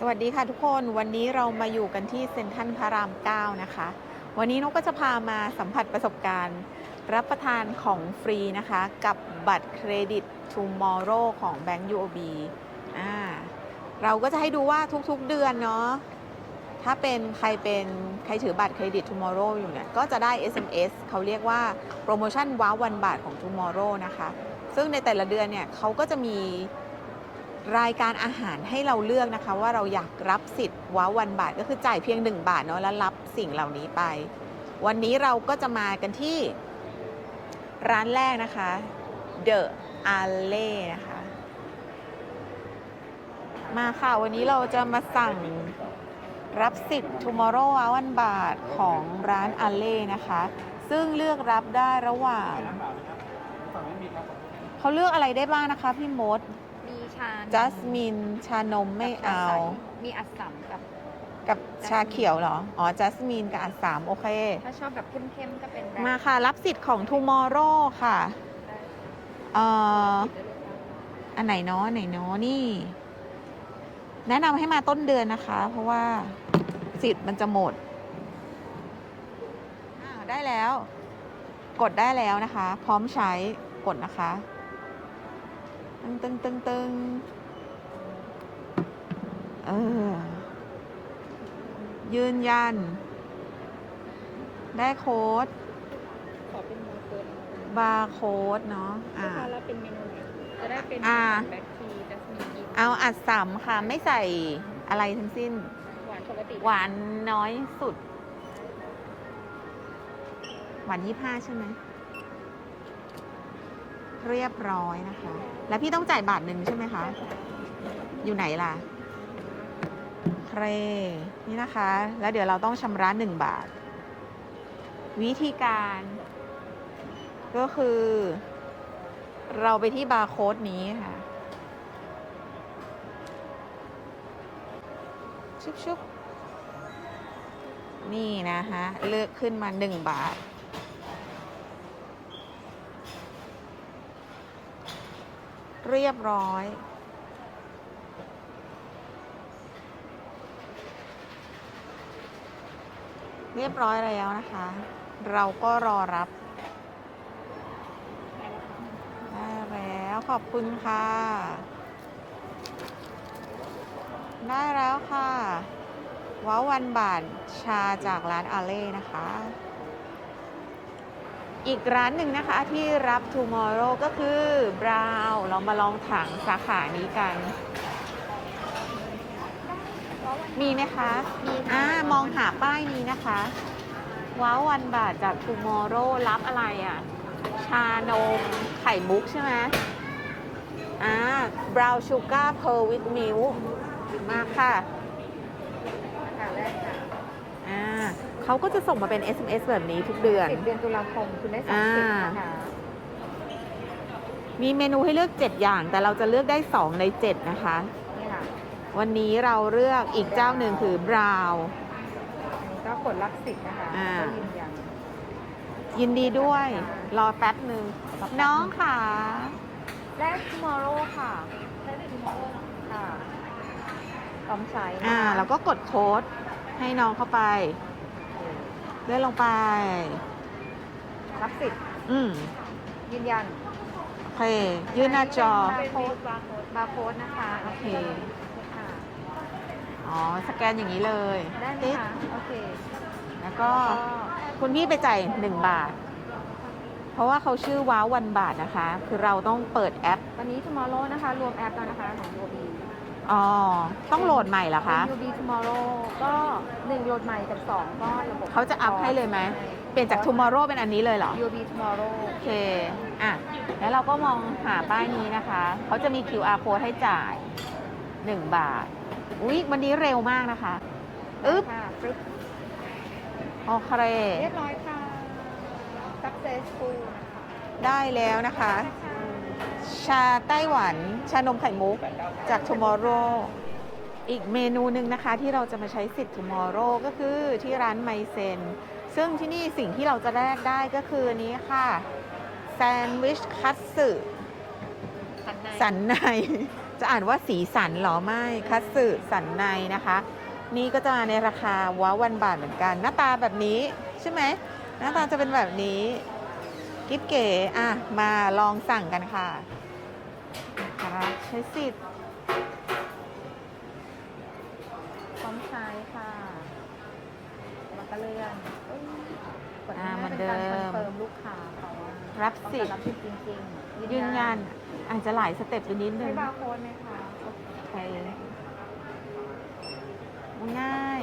สวัสดีค่ะทุกคนวันนี้เรามาอยู่กันที่เซ็นทรัลพระราม 9 นะคะ วันนี้นกก็จะพามาสัมผัสประสบการณ์ รับประทานของฟรีนะคะ กับบัตรเครดิต Tomorrow ของ Bank UOB อ่าเราก็จะให้ดูว่าทุกๆเดือนเนาะถ้าเป็นใครเป็นใครถือบัตรเครดิต Tomorrow อยู่เนี่ย ก็จะได้ SMS เขาเรียกว่าโปรโมชั่นว้าววันบาทของ Tomorrow นะคะ ซึ่งในแต่ละเดือนเนี่ยเขาก็จะมี รายการอาหารให้เราเลือกนะคะว่าเราอยากรับสิทธิ์ว้าวันบาทก็คือจ่ายเพียง 1 บาทเนาะแล้วรับสิ่งเหล่านี้ไป วันนี้เราก็จะมากันที่ร้านแรกนะคะ The Alley นะคะมาค่ะ วันนี้เราจะมาสั่งรับสิทธิ์ Tomorrow ว้าวันบาทของร้าน Alley นะคะ ซึ่งเลือกรับได้ระหว่างเขาเลือกอะไรได้บ้างนะคะพี่มด ชาจัสมินชานมไม่เอา มีอัสสัมกับ กับชาเขียวเหรอ อ๋อ จัสมินกับอันสามโอเค ถ้าชอบแบบเข้มๆก็เป็นแบมาค่ะ รับสิทธิ์ของ Tomorrow ค่ะ เอ่อ อันไหนเนาะอันไหนเนาะนี่ แนะนำให้มาต้นเดือนนะคะ เพราะว่าสิทธิ์มันจะหมดอ้าวได้แล้ว กดได้แล้วนะคะ พร้อมใช้กดนะคะ ตึงตึงตึงตึงเออ ยืนยัน ได้โค้ด ขอเป็นโมเกินบาร์โค้ดเนาะอ่า ถ้าแล้วเป็นเมนูไหนจะได้เป็นอ่า แบล็คทีจัสมินอีกเอาอัดสามค่ะ ไม่ใส่อะไรทั้งสิ้น หวานปกติหวานน้อยสุด หวานยี่ห้าใช่ไหม เรียบร้อยนะคะ แล้วพี่ต้องจ่ายบาทหนึ่งใช่ไหมคะ อยู่ไหนล่ะเครนี่นะคะ แล้วเดี๋ยวเราต้องชำระหนึ่งบาท วิธีการ ก็คือ เราไปที่บาร์โค้ดนี้ค่ะชุบชุบนี่นะฮะ เลือกขึ้นมาหนึ่งบาท เรียบร้อย เรียบร้อยแล้วนะคะ เราก็รอรับได้แล้วขอบคุณค่ะ ได้แล้วค่ะว้าวันบาทชาจากร้านอาเล่นะคะ อีกร้านหนึ่งนะคะที่รับ Tomorrow ก็คือบราวเรามาลองถังสาขานี้กัน มีไหมคะมีอ่ามองหาป้ายนี้นะคะ ว้าววันบาทจาก Tomorrow รับอะไรอะ ชานมไข่มุกใช่ไหมอ่า brown sugar pearl with milk มาค่ะค่ะแรกค่ะ อ่า เขาก็จะส่งมาเป็น SMS แบบนี้ทุกเดือน สิบเดือนตุลาคมคุณได้สองสิบอ่า นะคะมีเมนูให้เลือก 7 อย่าง แต่เราจะเลือกได้ 2 ใน 7 นะคะ นี่ค่ะวันนี้เราเลือกอีกเจ้าหนึ่งคือบราวน์ อันนี้ก็กดรับสิทธิ์นะคะอ่า ก็ยืนยัน ยินดีด้วย รอแป๊บหนึ่งน้องค่ะแรก tomorrow ค่ะได้เป็น tomorrow ค่ะพร้อมใช้นะคะอ่าเราก็กดโค้ดให้น้องเข้าไป เลื่อนลงไป รับสิทธิ์อืมยืนยันโอเค ยื่นหน้าจอ บาร์โค้ดบาร์โค้ดบาร์โค้ดนะคะโอเค ค่ะอ๋อ สแกนอย่างนี้เลยได้ไหมติ๊ดคะโอเคแล้วก็ก็ คุณพี่ไปจ่ายหนึ่งบาท เพราะว่าเขาชื่อว้าววันบาทนะคะ คือเราต้องเปิดแอป วันนี้ tomorrow นะคะ รวมแอปแล้วนะคะของ UOB อ๋อ ต้องโหลดใหม่เหรอคะเป็น UOB tomorrow ก็หนึ่งโหลดใหม่กับสองก็ระบบเขาจะอัพให้เลยไหม เปลี่ยนจาก tomorrow เป็นอันนี้เลยเหรอ UOB tomorrow โอเค อะ แล้วเราก็มองหาป้ายนี้นะคะ เขาจะมี QR code ให้จ่าย 1 บาท อุ๊ย วันนี้เร็วมากนะคะอึ๊บค่ะฟึ๊บโอเคเรียบร้อยค่ะ successful นะคะ ได้แล้วนะคะ ชาไต้หวัน ชานมไข่มุก จาก Tomorrow อีกเมนูหนึ่งนะคะที่เราจะมาใช้สิทธิ์ Tomorrow ก็คือที่ร้านไมเซนซึ่งที่นี่สิ่งที่เราจะแลกได้ก็คืออันนี้ค่ะแซนด์วิชคัตสึสันในสันในจะอ่านว่าสีสันเหรอไม่ คัตสึสันในนะคะ นี่ก็จะมาในราคาว้าวันบาทเหมือนกัน หน้าตาแบบนี้ใช่ไหมหน้าตาจะเป็นแบบนี้ กิ๊บเก๋อะ มาลองสั่งกันค่ะนะคะใช้สิทธิ์พร้อมใช้ค่ะแล้วก็เลื่อนเอ้ยกดอ่าหน้าเหมือนเป็นการเดิคอนมเฟิร์มลูกค้าเขาว่ารับต้องสิกาทรธิ์รับสิทธิ์จริงๆยืนยันอาจจะหลายสเต็ปไปนิดนึใช้งบาร์โค้ดไหมคะโอเคง่าย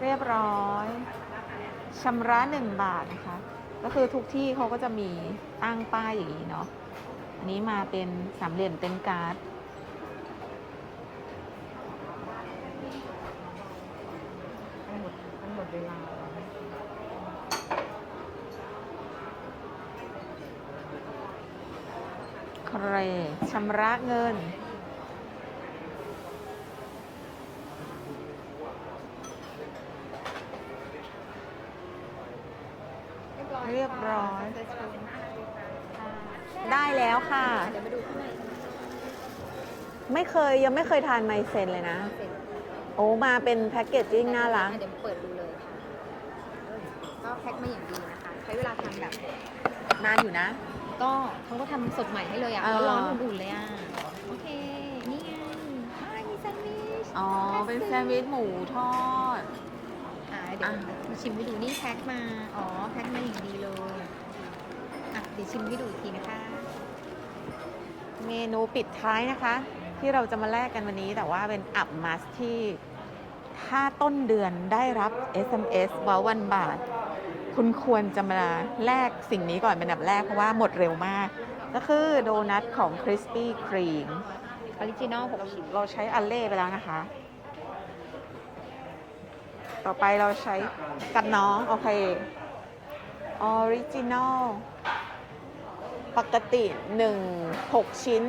เรียบร้อยชำระหนึ่งบาทนะคะ ก็คือทุกที่เขาก็จะมีตั้งป้ายอย่างนี้เนาะ อันนี้มาเป็นสามเหลี่ยมเต็นการ์ด มันหมดมันหมดเวลาแล้วเครชำระเงิน เรียบร้อย ได้แล้วค่ะ เดี๋ยวมาดูข้างในไม่เคยยังไม่เคยทานไมเซนเลยนะ เสร็จโอ้มาเป็นแพ็กเกจจิ้งน่ารักเดี๋ยวเปิดดูเลยค่ะก็แพ็คมาอย่างดีนะคะ ใช้เวลาทำแบบ นานอยู่นะ ก็เขาก็ทำสดใหม่ให้เลยอะเออ ร้อนๆอุ่นๆเลยอะ โอเค นี่ไงอ่ามีแซนด์วิชอ๋อ เป็นแซนด์วิชหมูทอด อ่าเดี๋ยวอะ มาชิมให้ดูนี่แพ็คมา อ๋อ แพ็คมาอย่างดีเลยอะ เดี๋ยวชิมให้ดูอีกทีนะคะ เมนูปิดท้ายนะคะ ที่เราจะมาแลกกันวันนี้แต่ว่าเป็นอับมัสที่ถ้าต้นเดือนได้รับ SMS ว้าวันบาท คุณควรจะมาแลกสิ่งนี้ก่อนเป็นอันดับแรก เพราะว่าหมดเร็วมาก ก็คือโดนัทของ Krispy Kreme ออริจินอล6ชิ้นเราใช้อัลเล่ไปแล้วนะคะ ต่อไปเราใช้กับน้อง โอเคออริจินอล ปกติ1 6ชิ้น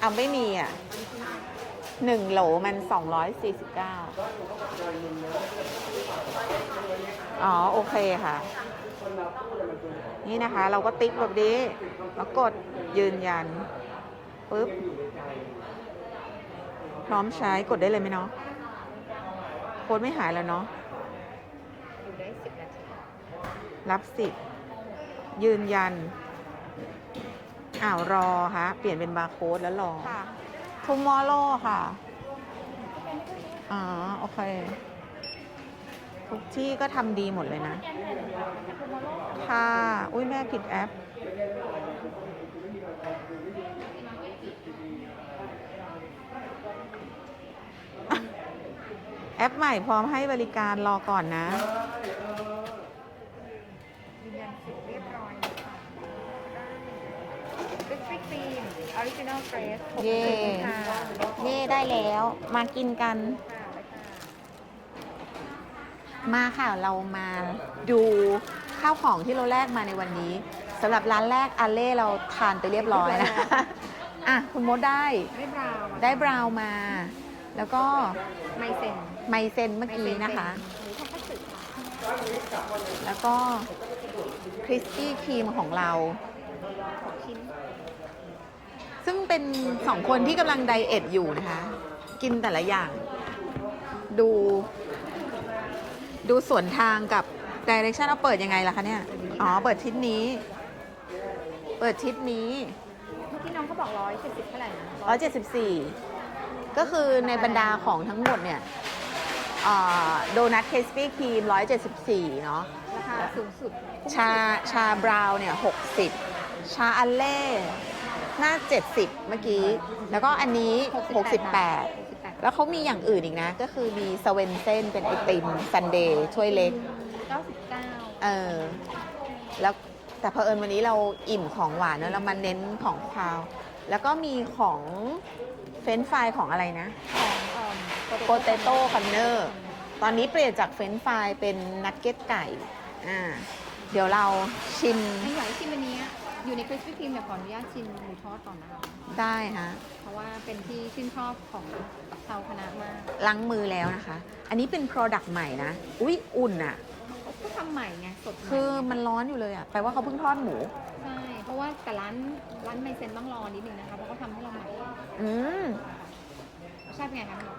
เอาไม่มีอะ1โหลมัน249อ๋อ โอเคค่ะ นี่นะคะ เราก็ติ๊กแบบนี้ แล้วกดยืนยันปุ๊บ พร้อมใช้กดได้เลยไหมเนาะโค้ดไม่หายแล้วเนาะอยู่ได้10นาทีรับสิทธิ์ ยืนยัน อ้าวรอฮะเปลี่ยนเป็นบาร์โค้ดแล้วรอค่ะ tomorrow ค่ะ อ๋อ โอเค ทุกที่ก็ทำดีหมดเลยนะ ค่ะ อุ้ยแม่ผิดแอป แอปใหม่พร้อมให้บริการรอก่อนนะ เฟรชเย่ค่ะเย่ได้แล้ว มากินกันค่ะไปค่ะมาค่ะ เรามาดูข้าวของที่เราแลกมาในวันนี้สำหรับร้านแรกอาเล่เราทานไปเรียบร้อยนะ อะ คุณมดได้ ได้บราวน์อะได้บราวน์มา แล้วก็ไมเซนไมเซนเมื่อกี้นะคะหมูทอดคัตสึค่ะแล้วก็คริสปี้ครีมของเราหกชิ้นซึ่ง เป็นสองคนที่กำลังไดเอทอยู่นะคะ กินแต่ละอย่าง ดู ดูสวนทางกับดิเรกชันเอาเปิดยังไงล่ะคะเนี่ย อ๋อ เปิดทิศนี้ เปิดทิศนี้เมื่อกี้น้องเขาบอกร้อยเจ็ดสิบเท่าไหร่นะ174ก็คือในบรรดาของทั้งหมดเนี่ยโดนัทเคสปี้ครีม174เนาะ ราคาสูงสุด ชาชาบราวน์เนี่ย60ชาอัลเล่ น่า70 เมื่อกี้ แล้วก็อันนี้ 68 แล้วเขามีอย่างอื่นอีกนะ ก็คือมีสเวนเซนเป็นไอติมซันเดย์ถ้วยเล็กเก้าสิบเก้าเออ แล้วแต่เผอิญวันนี้เราอิ่มของหวานเนอะเรามาเน้นของคาว แล้วก็มีของเฟรนช์ฟรายของอะไรนะ ของเอ่อโปเตโต้คอนเนอร์ ตอนนี้เปลี่ยนจากเฟรนช์ฟรายเป็นนักเก็ตไก่ อ่า เดี๋ยวเราชิมไอ้หอยชิมอันเนี้ย อยู่ในคริสปี้ครีมเดี๋ยวขออนุญาตชิมหมูทอดก่อนนะคะได้ฮะเพราะว่าเป็นที่ชื่นชอบของชาวคณะมาก ล้างมือแล้วนะคะ อันนี้เป็น Product ใหม่นะ อุ๊ย อุ่นอะ่ะก็ทำใหม่ไงสดใหม่คือมันร้อนอยู่เลยอะ่ะแปลว่าเขาเพิ่งทอดหมู ใช่ เพราะว่าแต่ร้านร้านไมเซนต้องรอนิดนึงนะคะ เพราะเขาทำให้เราใหม่อืมรสชาติเป็นไงคะพี่นก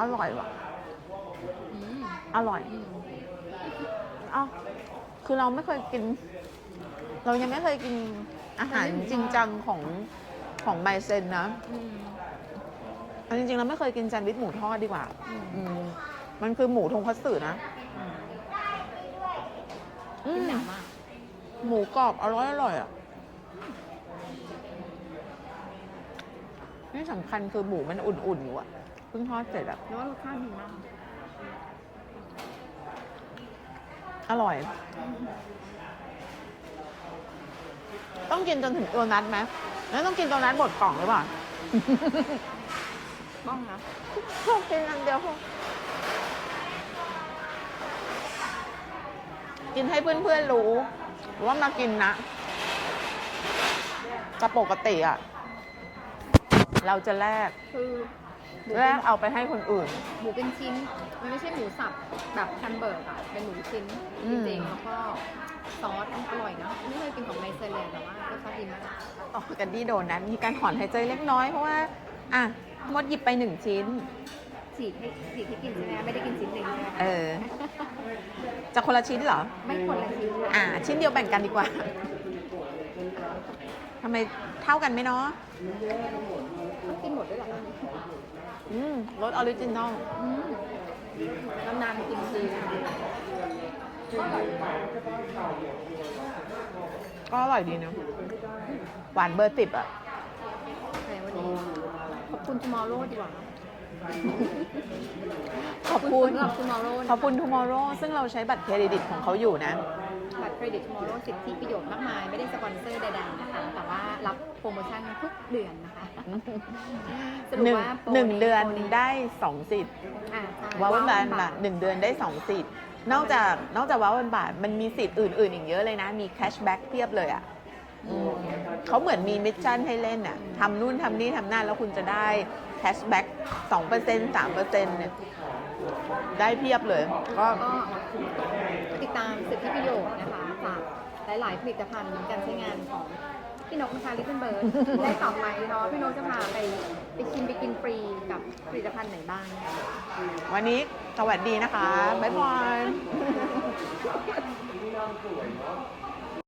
อร่อยว่ะ อืมอร่อยอืม เอ้าคือเราไม่เคยกิน เรายังไม่เคยกินอาหารจริงจังของของไมเซนนะอืมเอาจริงๆเราไม่เคยกินแซนด์วิชหมูทอดดีกว่า อืมอืมมันคือหมูทงคัตสึนะอืกินมหนาวมากหมูกรอบอร่อยอร่อยอะนี่สำคัญคือหมูมันอุ่นๆอยู่อะเพิ่งทอดเสร็จอะแล้วว่ารสชาติดีมากอร่อย ต้องกินจนถึงตัวนัดไหมแล้วต้องกินตัวนัดหมดกล่องหรือเปล่าบ้องนะพวกกินอันเดียวพวกกินให้เพื่อนๆรู้ ว่ามากินนะแต่ปกติอะเราจะแลกคือหมู แลเป็นกเอาไปให้คนอื่น หมูเป็นชิ้น มันไม่ใช่หมูสับแบบแฮมเบอร์กอะเป็นหมูชิ้นอืจม ริงๆแล้วก็ซอสมันอร่อยนะไม่เคยกินของไมเซนเลยแต่ว่ารสชาติดีมากต่อกันที่โดนัทมีการถอนหายใจเล็กน้อยเพราะว่า อะมดหยิบไปหนึ่งชิ้น ฉีกให้ฉีกให้กินใช่ไหมไม่ได้กินชิ้นหนึ่งใช่ไหมเออ จะคนละชิ้นเหรอ ไม่คนละชิ้นอ่าชิ้นเดียวแบ่งกันดีกว่า ทำไมเท่ากันไหมเนาะ ต้องกินหมดด้วยเหรอ อืมรสออริจินอลอืมนานๆกินทีก็อร่อยก็อร่อยดีเนอะหวานเบอร์สิบอะแต่วันนี้ ขอบคุณ tomorrow ดีกว่า ขอบคุณสำหรับ tomorrow ขอบคุณ Tomorrow ซึ่งเราใช้บัตรเครดิตของเขาอยู่นะ บัตรเครดิต tomorrow สิทธิประโยชน์มากมาย ไม่ได้สปอนเซอร์ใดๆนะคะ แต่ว่ารับโปรโมชั่นทุกเดือนนะคะสรุปหนึ่งว่าโปรหนึ่งนี้เดือนโปรนี้ได้สองสิทธิ์อ่าใช่ว้าววันบาทบาทหนึ่งเดือนได้สองสิทธิ์นอกจากนอกจากว้าววันบาทมันมีสิทธิ์อื่นๆอีกเยอะเลยนะ มีแคชแบ็กเพียบเลยอะอืมเขาเหมือนมีมิชชั่นให้เล่นอะทำนู่นทำนี่ทำนั่นแล้วคุณจะได้ แคชแบ็กสองเปอร์เซ็นต์สามเปอร์เซ็นต์เนี่ยได้เพียบเลย ก็ก็ติดตามสิทธิประโยชน์นะคะจากหลายๆผลิตภัณฑ์การใช้งานของพี่นกนะคะลิตเติ้ลเบิร์ดได้ต่อไปเนาะพี่นกจะพาไปไปชิมไปกินฟรีกับผลิตภัณฑ์ไหนบ้างนะคะวันนี้สวัสดีนะคะ บ๊ายบายบ